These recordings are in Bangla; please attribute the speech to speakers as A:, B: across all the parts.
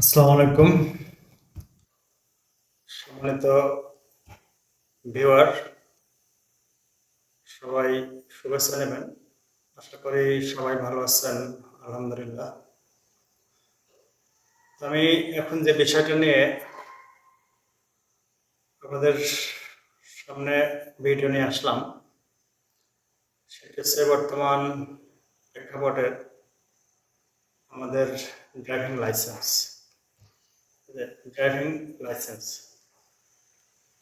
A: আসসালামু আলাইকুম সম্মানিত ভিউয়ার সবাই শুভেচ্ছা নেবেন আশা করি সবাই ভালো আছেন আলহামদুলিল্লাহ আমি এখন যে বিষয়টা নিয়ে আপনাদের সামনে ভিডিও নিয়ে আসলাম সেটা হচ্ছে বর্তমান প্রেক্ষাপটের আমাদের ড্রাইভিং লাইসেন্স ড্রাইভিং লাইসেন্স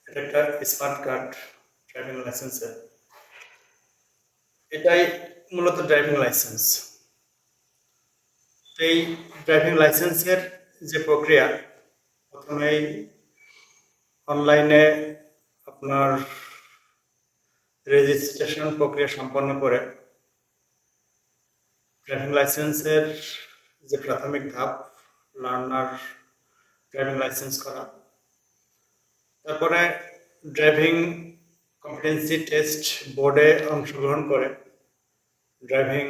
A: এটা একটা স্মার্ট কার্ড ড্রাইভিং লাইসেন্সের এটাই মূলত ড্রাইভিং লাইসেন্স এই ড্রাইভিং লাইসেন্সের যে প্রক্রিয়া প্রথমেই অনলাইনে আপনার রেজিস্ট্রেশন প্রক্রিয়া সম্পন্ন করে ড্রাইভিং লাইসেন্সের যে প্রাথমিক ধাপ লার্নার ড্রাইভিং লাইসেন্স করা তারপরে ড্রাইভিং কম্পিটেন্সি টেস্ট বোর্ডে অংশগ্রহণ করে ড্রাইভিং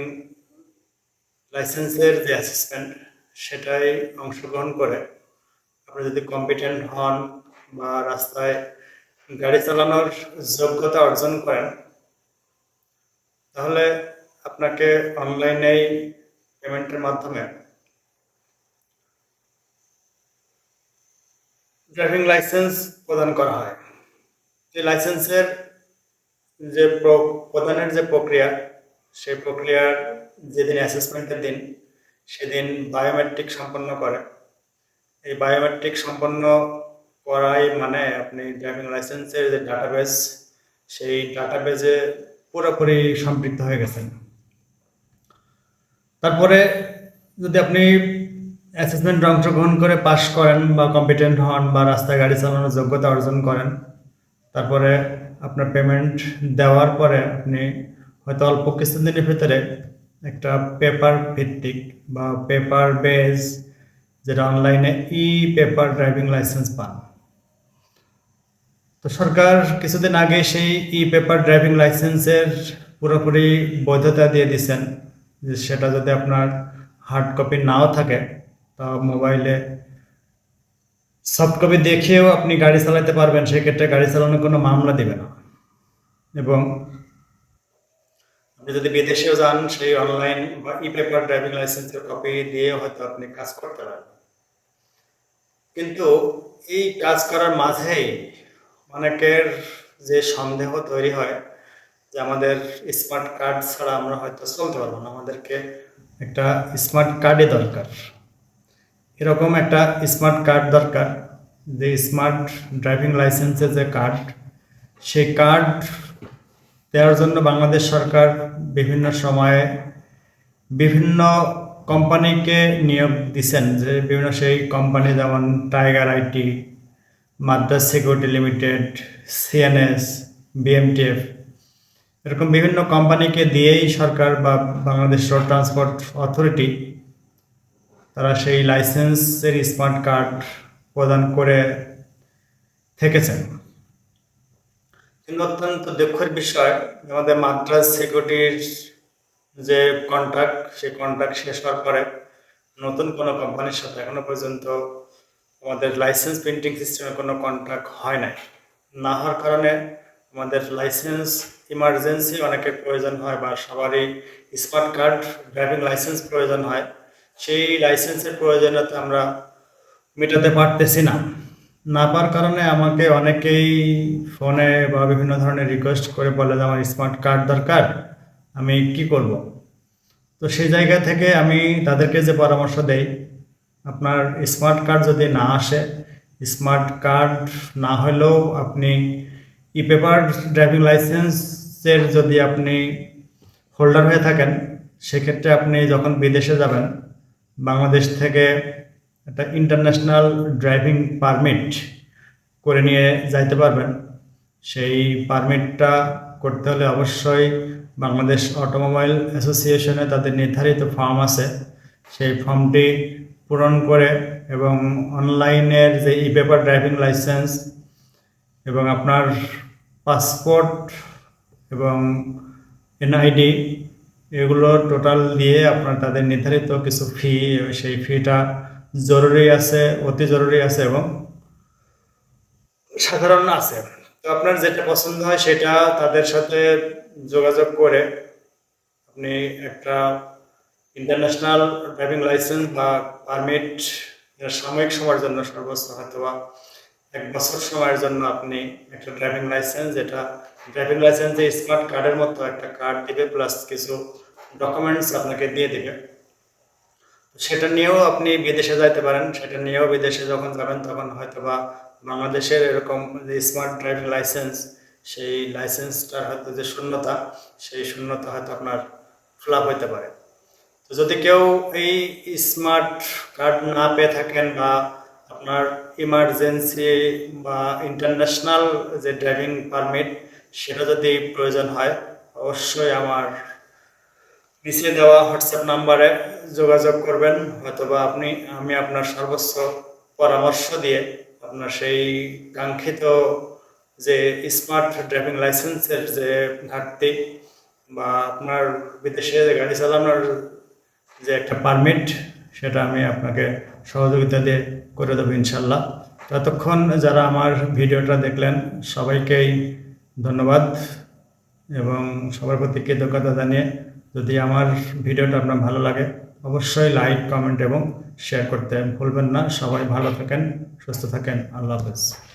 A: লাইসেন্সের যে অ্যাসিস্ট্যান্ট সেটাই অংশগ্রহণ করে আপনি যদি কম্পিটেন্ট হন বা রাস্তায় গাড়ি চালানোর যোগ্যতা অর্জন করেন তাহলে আপনাকে অনলাইনেই পেমেন্টের মাধ্যমে ড্রাইভিং লাইসেন্স প্রদান করা হয় এই লাইসেন্সের যে প্রদানের যে প্রক্রিয়া সেই প্রক্রিয়ার যেদিন অ্যাসেসমেন্টের দিন সেদিন বায়োমেট্রিক সম্পন্ন করে এই বায়োমেট্রিক সম্পন্ন করাই মানে আপনি ড্রাইভিং লাইসেন্সের যে ডাটাবেস সেই ডাটাবেজে পুরোপুরি সম্পৃক্ত হয়ে গেছেন তারপরে যদি আপনি অ্যাসেসমেন্ট অংশগ্রহণ করে পাশ করেন বা কম্পিটেন্ট হন বা রাস্তায় গাড়ি চালানোর যোগ্যতা অর্জন করেন তারপরে আপনার পেমেন্ট দেওয়ার পরে আপনি হয়তো অল্প কিছুদিনের ভিতরে একটা পেপার ভিত্তিক বা পেপার বেজ যেটা অনলাইনে ই পেপার ড্রাইভিং লাইসেন্স পান তো সরকার কিছুদিন আগে সেই ই পেপার ড্রাইভিং লাইসেন্সের পুরোপুরি বৈধতা দিয়ে যে সেটা যদি আপনার হার্ড কপি নাও থাকে বা মোবাইলে সব কপি দেখেও আপনি গাড়ি চালাতে পারবেন সেক্ষেত্রে গাড়ি চালানোর কোনো মামলা দেবে না এবং আপনি যদি বিদেশেও যান সেই অনলাইন বা ই পেপার ড্রাইভিং লাইসেন্সের কপি দিয়ে হয়তো আপনি কাজ করতে পারবেন কিন্তু এই কাজ করার মাঝেই অনেকের যে সন্দেহ তৈরি হয় যে আমাদের স্মার্ট কার্ড ছাড়া আমরা হয়তো চলতে পারবো না আমাদেরকে একটা স্মার্ট কার্ডই দরকার এরকম একটা স্মার্ট কার্ড দরকার যে স্মার্ট ড্রাইভিং লাইসেন্সের যে কার্ড সেই কার্ড দেওয়ার জন্য বাংলাদেশ সরকার বিভিন্ন সময়ে বিভিন্ন কোম্পানিকে নিয়োগ দিচ্ছেন যে বিভিন্ন সেই কোম্পানি যেমন tiger IT Madras security limited CNS BMTF এরকম বিভিন্ন কোম্পানিকে দিয়েই সরকার বা বাংলাদেশ রোড ট্রান্সপোর্ট অথরিটি তারা সেই লাইসেন্সের স্মার্ট কার্ড প্রদান করে থেকেছেন কিন্তু অত্যন্ত দুঃখের বিষয় আমাদের মাদ্রাজ সিকিউরিটির যে কন্ট্রাক্ট সেই কন্ট্রাক্ট শেষ হওয়ার পরে নতুন কোনো কোম্পানির সাথে এখনো পর্যন্ত আমাদের লাইসেন্স প্রিন্টিং সিস্টেমে কোনো কন্ট্রাক্ট হয় নাই না হওয়ার কারণে আমাদের লাইসেন্স ইমার্জেন্সি অনেকের প্রয়োজন হয় বা সবারই স্মার্ট কার্ড ড্রাইভিং লাইসেন্স প্রয়োজন হয় সেই লাইসেন্সের প্রয়োজনীয়তা আমরা মেটাতে পারতেছি না না পার কারণে আমাকে অনেকেই ফোনে বা বিভিন্ন ধরনের রিকোয়েস্ট করে বলে যে আমার স্মার্ট কার্ড দরকার আমি কি করব তো সেই জায়গা থেকে আমি তাদেরকে যে পরামর্শ দেই আপনার স্মার্ট কার্ড যদি না আসে স্মার্ট কার্ড না হলেও আপনি ই পেপার ড্রাইভিং লাইসেন্সের যদি আপনি হোল্ডার হয়ে থাকেন সেক্ষেত্রে আপনি যখন বিদেশে যাবেন বাংলাদেশ থেকে একটা ইন্টারন্যাশনাল ড্রাইভিং পারমিট করে নিয়ে যাইতে পারবেন সেই পারমিটটা করতে হলে অবশ্যই বাংলাদেশ অটোমোবাইল অ্যাসোসিয়েশনে তাদের নির্ধারিত ফর্ম আছে সেই ফর্মটি পূরণ করে এবং অনলাইনের যে ই পেপার ড্রাইভিং লাইসেন্স এবং আপনার পাসপোর্ট এবং এনআইডি এগুলো টোটাল দিয়ে আপনার তাদের নির্ধারিত কিছু ফি সেই ফিটা জরুরি আছে অতি জরুরি আছে এবং সাধারণ আছে তো আপনার যেটা পছন্দ হয় সেটা তাদের সাথে যোগাযোগ করে আপনি একটা ইন্টারন্যাশনাল ড্রাইভিং লাইসেন্স বা পারমিট সাময়িক সময়ের জন্য সর্বোচ্চ হয়তো বা এক বছর সময়ের জন্য আপনি একটা ড্রাইভিং লাইসেন্স যেটা ড্রাইভিং লাইসেন্সে স্মার্ট কার্ডের মতো একটা কার্ড দেবে প্লাস কিছু ডকুমেন্টস আপনাকে দিয়ে দেবে সেটা নিয়েও আপনি বিদেশে যাইতে পারেন সেটা নিয়েও বিদেশে যখন যাবেন তখন হয়তো বা বাংলাদেশের এরকম যে স্মার্ট ড্রাইভিং লাইসেন্স সেই লাইসেন্সটার হয়তো যে শূন্যতা সেই শূন্যতা হয়তো আপনার ফ্লাপ হইতে পারে তো যদি কেউ এই স্মার্ট কার্ড না পেয়ে থাকেন বা আপনার ইমার্জেন্সি বা ইন্টারন্যাশনাল যে ড্রাইভিং পারমিট সেটা যদি প্রয়োজন হয় অবশ্যই আমার নিচে দেওয়া হোয়াটসঅ্যাপ নাম্বারে যোগাযোগ করবেন হয়তোবা আপনি আমি আপনার সর্বোচ্চ পরামর্শ দিয়ে আপনার সেই কাঙ্ক্ষিত যে স্মার্ট ড্রাইভিং লাইসেন্সের যে ঘাটতি বা আপনার বিদেশে যে গাড়ি চালানোর যে একটা পারমিট সেটা আমি আপনাকে সহযোগিতা দিয়ে করে দেবো ইনশাল্লাহ ততক্ষণ যারা আমার ভিডিওটা দেখলেন সবাইকেই ধন্যবাদ এবং সবার প্রতি কৃতজ্ঞতা জানিয়ে যদি আমার ভিডিওটা আপনার ভালো লাগে অবশ্যই লাইক কমেন্ট এবং শেয়ার করতে ভুলবেন না সবাই ভালো থাকেন সুস্থ থাকেন আল্লাহ হাফেজ